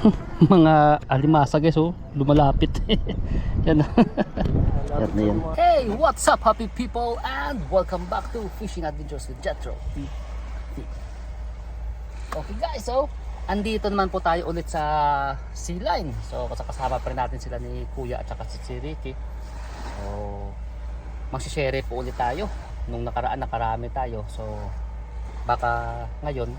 mga alimasa guys oh. Lumalapit. Yan. Yan na yan. Hey what's up happy people? And welcome back to fishing adventures with Jetro okay guys so andito naman po tayo ulit sa sea line. So kasama pa rin natin sila ni kuya at saka si Ricky. So magsishare po ulit tayo nung nakaraan nakarami tayo. So baka ngayon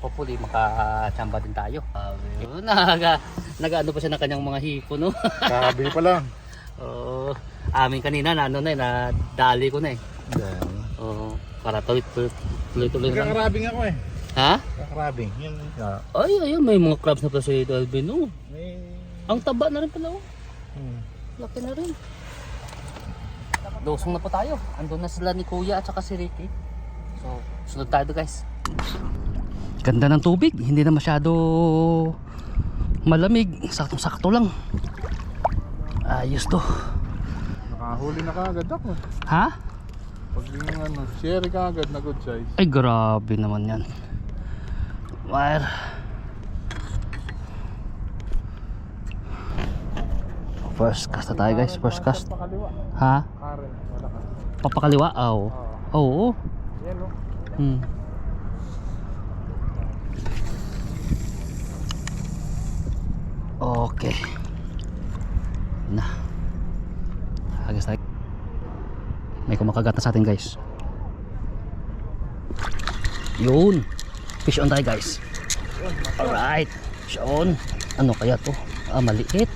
hopefully makachamba din tayo. Uh, naga, nag-ano pa siya ng kanyang mga hipo, no? Kabi pa lang. Oo. amin kanina na ano na eh, na dali ko na eh. Oo. para tuloy tuloy tuloy, tuloy na lang. Kakarabing ako eh. Ha? Kakarabing. Yun. ah, Ay, ayun, may mga crabs na pala sa Alvin, oh. may... Ang taba na rin pala, oh. Hmm. Laki na rin. Lusong na po tayo. Andun na sila ni Kuya at saka si Ricky. So, sunod tayo guys. Ganda ng tubig. Hindi na masyado malamig. Saktong-sakto lang. Ayos to. Nakahuli na kagad ako. Ha? Pag yung ano, sherry kagad na good size. Ay, grabe naman yan. Wire. First cast na tayo guys. First cast. Ha? Papakaliwa? Oo. Oo. Yan o. Hmm. Okay. Na. Agos tayo. May kumakagat na sa atin guys. Yun. Fish on tayo guys. Alright. Fish on. Ano kaya to? Ah, maliit.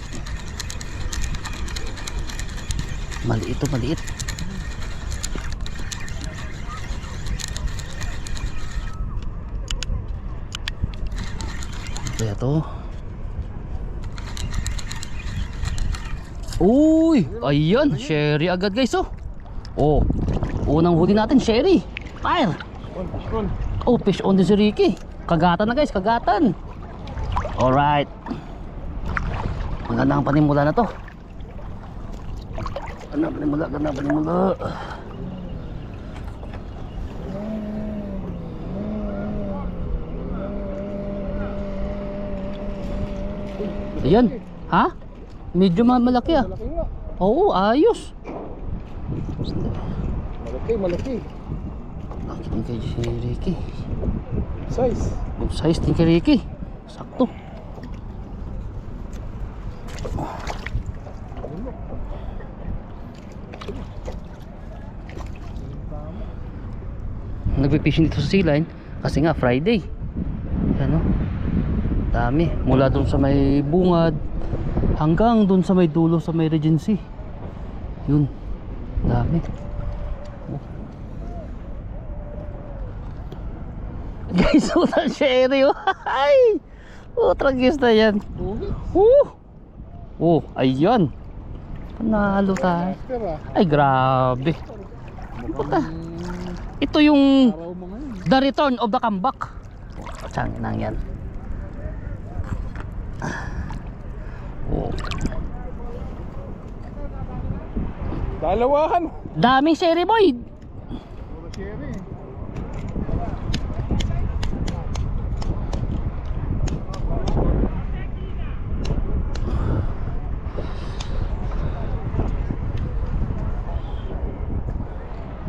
Maliit to, maliit. Kaya to. Uy! Ayan! Sherry agad guys oh! Oh! Unang huli natin, Sherry! Fire! Oh, fish on din si. Kagatan na guys, kagatan. Alright. Magandang panimula na to. Ganda panimula, ganda panimula. Ayan. Ha? Medyo ma- malaki ah. Malaki nga. Oo, ayos. Malaki, malaki. Laki din kay si Ricky. Size. Good size din kay Ricky. Sakto. Nagpe-fishing dito sa sea line kasi nga Friday. Ano? Dami. Mula doon sa may bungad hanggang doon sa may dulo sa may Regency. Yun. Dami. Oh. Guys, utang sherry oh. Ay! Utang na yan. Oh! Oh, ayan. Panalo tayo. Ah. Ay, grabe. Puta. Ito yung. The Return of the Comeback. Saan nang yan? Oh. Dalawahan. Daming sherry boy.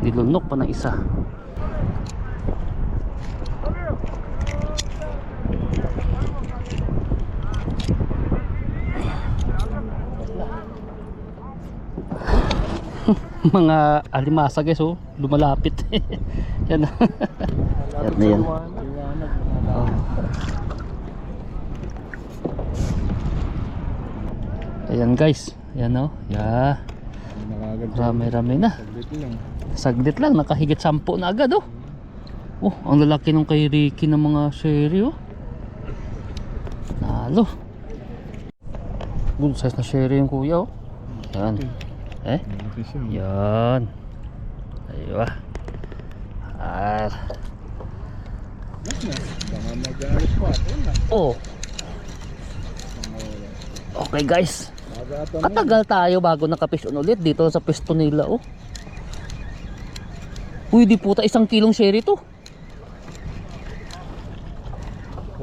Nilunok pa ng isa. mga alimasa guys oh. Lumalapit. Yan. Yan na yan. Oh. ayan guys. Yan oh. Yeah. Rami rami na. Saglit lang. nakahigit sampu na agad oh. Oh ang lalaki nung kay Ricky ng mga sherry oh. Nalo. Good size na sherry yung kuya oh. Yan eh yan aywa ah oh okay guys. Katagal tayo bago nakapish on ulit dito sa pwesto nila oh. Uy, di puta isang kilong sherry to.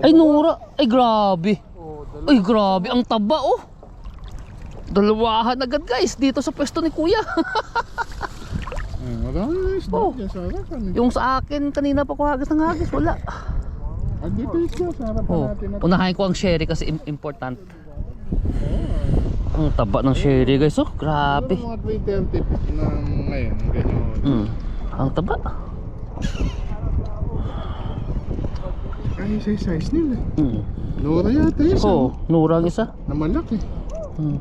Ay Nura, ay grabe. Dalawa. Ay, grabe, ang taba oh. Dalawahan agad guys, dito sa pwesto ni Kuya. Hmm, marami isda Oh. dyan sa harapan. eh. yung sa akin, kanina pa ko hagas ng hagas, wala. Ah, dito isda sa harapan Oh, natin. at- unahin ko ang sherry kasi im- important. Ang taba ng sherry guys, oh. Grabe. Siguro mga 330 na ngayon. Ganyan. Mm, ang taba. Ay, isa size nila. Mm. Nora yata isa. Oh, nurang isa. Na malaki. Mm.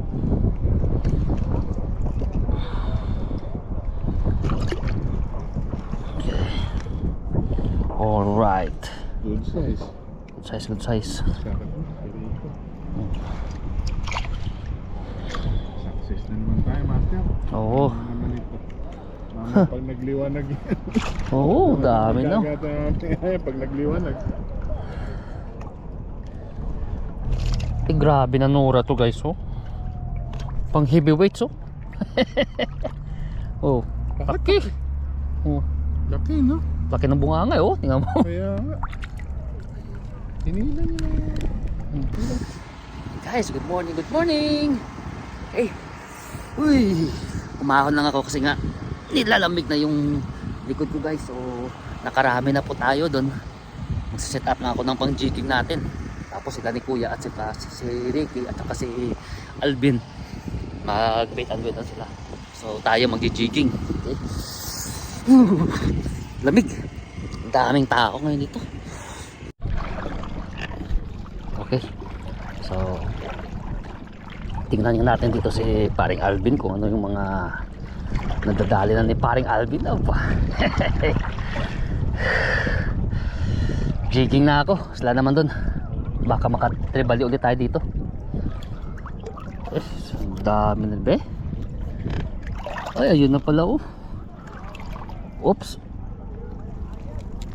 Alright. Good size. Good size, good size. Success na naman tayo, master. Oo. Ano? Mama, pag nagliwanag yan. Oo, dami na. Pag nagliwanag. Eh, grabe na nura to guys, oh. Pang heavyweights, oh. oh, laki. Oh, Laki, no? Laki ng bunganga, oh. Tingnan mo. Kaya nga. Hinila niya na. Guys, good morning, good morning. Hey. Uy. Umahon lang ako kasi nga nilalamig na yung likod ko guys. So, nakarami na po tayo doon. Magsiset up na ako ng pang jigging natin. Tapos sila ni Kuya at saka si, si Ricky at saka si Alvin. Mag bait and wait na sila. So, tayo magji-jigging. Okay. Lamig. Ang daming tao ngayon dito. Okay. So, tingnan nga natin dito si paring Alvin kung ano yung mga nadadali na ni paring Alvin na ba. Jigging na ako. Sila naman dun. Baka makatribali ulit tayo dito. Eh, dami na be. Ay, ayun na pala oh. Oops.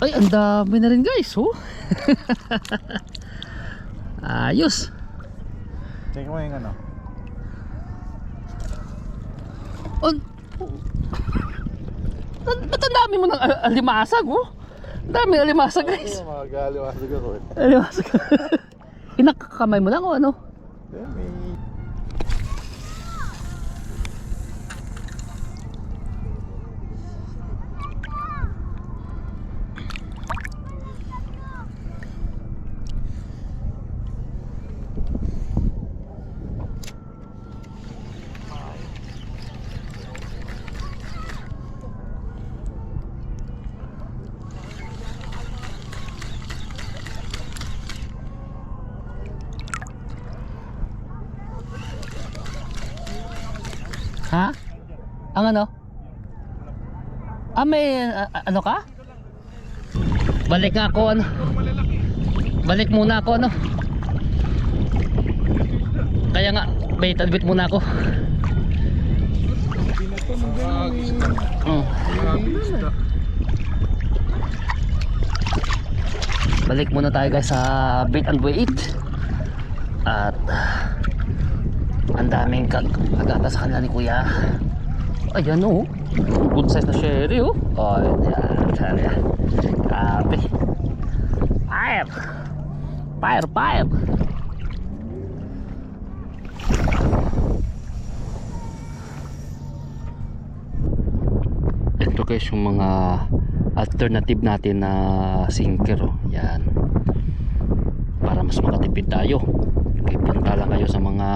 Ay, ang dami na rin guys oh. Ayos. Tingnan mo yung ano. On... Ba't ba't ang dami mo ng al- alimasag, oh? Ang dami alimasag, guys. Ay, mga galiwasag ako eh. Alimasag. Inakakamay mo lang o ano? Eh, may... Ha? Ang ano? Ah, may a- ano ka? Balik ako, ano? Balik muna ako, ano? Kaya nga, wait, admit muna ako. Oh. Balik muna tayo guys sa bait and wait. At ang daming kag agata sa kanila ni kuya. Ayan oh. Good size na sherry oh. Oh, yan. Sherry. Grabe. Fire. Fire, fire. Ito guys yung mga alternative natin na sinker oh. Yan. Para mas makatipid tayo. Okay, punta lang kayo sa mga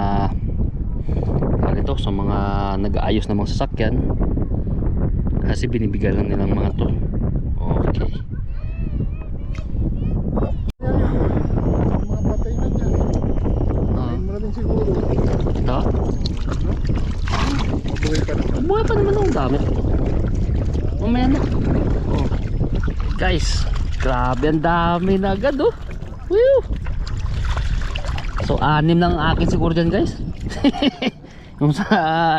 ito, sa mga nag-aayos ng mga sasakyan kasi binibigyan lang nilang mga to. Okay. Mga patay na dyan. Mo na din siguro. ito? Mabuhay pa naman. buhay pa naman ang dami. Mamaya na. Oh. guys grabe ang dami na agad oh. Woo! so anim ang akin siguro dyan guys yung sa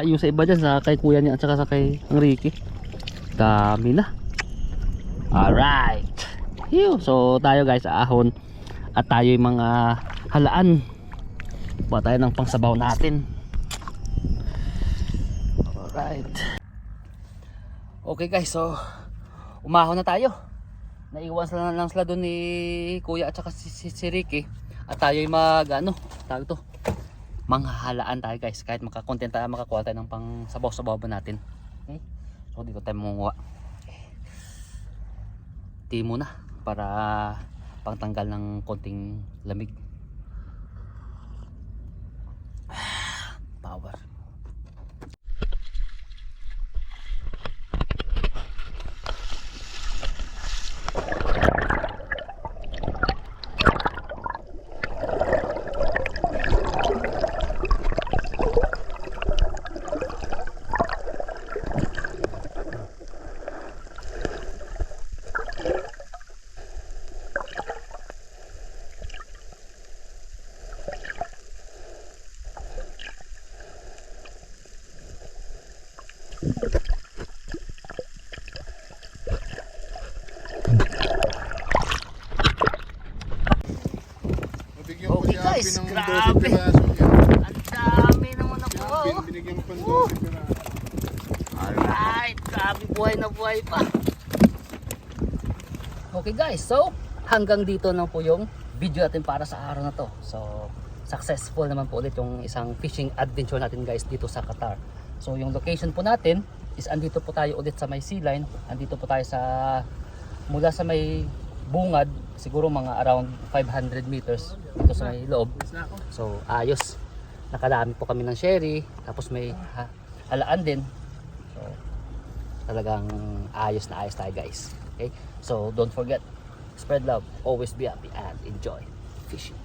yung sa iba dyan sa kay kuya niya at saka sa kay Ricky dami na. Alright. Phew. so tayo guys sa ahon. At tayo yung mga halaan. Ba tayo ng pangsabaw natin. Alright. Okay guys so umahon na tayo. Naiwan sila lang sila doon ni kuya at saka si, si, si Ricky. At tayo yung mag ano tawag to manghahalaan tayo guys. Kahit makakontent tayo makakuha tayo ng pang sabaw sabaw ba natin. Okay? So dito tayo mangunguha. Okay. tea muna para pangtanggal ng konting lamig grabe. 12 piraso yan. ang dami naman ako oh. binigyan ko ng 12 piraso. Alright, grabe buhay na buhay pa. Okay guys, so hanggang dito na po yung video natin para sa araw na to. So successful naman po ulit yung isang fishing adventure natin guys dito sa Qatar. So yung location po natin is andito po tayo ulit sa may sea line. Andito po tayo sa mula sa may bungad siguro mga around 500 meters dito sa may loob. So ayos. Nakadami po kami ng sherry tapos may ha, halaan din. So, talagang ayos na ayos tayo guys. Okay? So, don't forget, spread love, always be happy, and enjoy fishing.